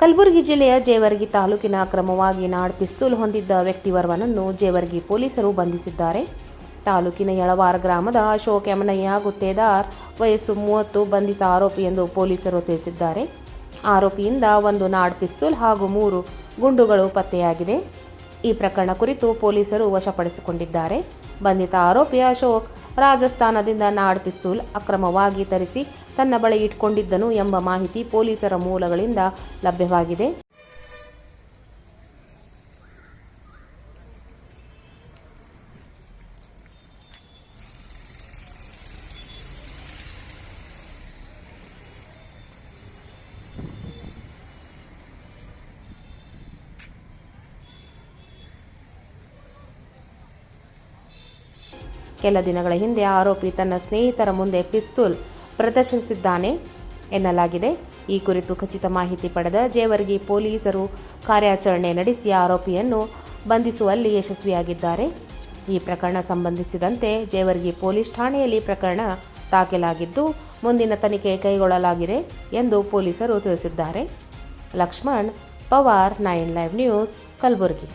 ಕಲಬುರಗಿ ಜಿಲ್ಲೆಯ ಜೇವರ್ಗಿ ತಾಲೂಕಿನ ಅಕ್ರಮವಾಗಿ ನಾಡ್ ಪಿಸ್ತೂಲ್ ಹೊಂದಿದ್ದ ವ್ಯಕ್ತಿವರ್ವನನ್ನು ಜೇವರ್ಗಿ ಪೊಲೀಸರು ಬಂಧಿಸಿದ್ದಾರೆ. ತಾಲೂಕಿನ ಯಳವಾರ ಗ್ರಾಮದ ಅಶೋಕ್ ಯಮನಯ್ಯ ಗುತ್ತೇದಾರ್ ವಯಸ್ಸು ಮೂವತ್ತು ಬಂಧಿತ ಆರೋಪಿ ಎಂದು ಪೊಲೀಸರು ತಿಳಿಸಿದ್ದಾರೆ. ಆರೋಪಿಯಿಂದ ಒಂದು ನಾಡ್ ಪಿಸ್ತೂಲ್ ಹಾಗೂ ಮೂರು ಗುಂಡುಗಳು ಪತ್ತೆಯಾಗಿದೆ. ಈ ಪ್ರಕರಣ ಕುರಿತು ಪೊಲೀಸರು ವಶಪಡಿಸಿಕೊಂಡಿದ್ದಾರೆ. ಬಂಧಿತ ಆರೋಪಿ ಅಶೋಕ್ ರಾಜಸ್ಥಾನದಿಂದ ನಾಡ್ ಪಿಸ್ತೂಲ್ ಅಕ್ರಮವಾಗಿ ತರಿಸಿ ತನ್ನ ಬಳಿ ಇಟ್ಕೊಂಡಿದ್ದನು ಎಂಬ ಮಾಹಿತಿ ಪೊಲೀಸರ ಮೂಲಗಳಿಂದ ಲಭ್ಯವಾಗಿದೆ. ಕೆಲ ದಿನಗಳ ಹಿಂದೆ ಆರೋಪಿ ತನ್ನ ಸ್ನೇಹಿತರ ಮುಂದೆ ಪಿಸ್ತೂಲ್ ಪ್ರದರ್ಶಿಸಿದ್ದಾನೆ ಎನ್ನಲಾಗಿದೆ. ಈ ಕುರಿತು ಖಚಿತ ಮಾಹಿತಿ ಪಡೆದ ಜೇವರ್ಗಿ ಪೊಲೀಸರು ಕಾರ್ಯಾಚರಣೆ ನಡೆಸಿ ಆರೋಪಿಯನ್ನು ಬಂಧಿಸುವಲ್ಲಿ ಯಶಸ್ವಿಯಾಗಿದ್ದಾರೆ. ಈ ಪ್ರಕರಣ ಸಂಬಂಧಿಸಿದಂತೆ ಜೇವರ್ಗಿ ಪೊಲೀಸ್ ಠಾಣೆಯಲ್ಲಿ ಪ್ರಕರಣ ದಾಖಲಾಗಿದ್ದು, ಮುಂದಿನ ತನಿಖೆ ಕೈಗೊಳ್ಳಲಾಗಿದೆ ಎಂದು ಪೊಲೀಸರು ತಿಳಿಸಿದ್ದಾರೆ. Lakshman, Pawar, nine live news, Kalaburagi.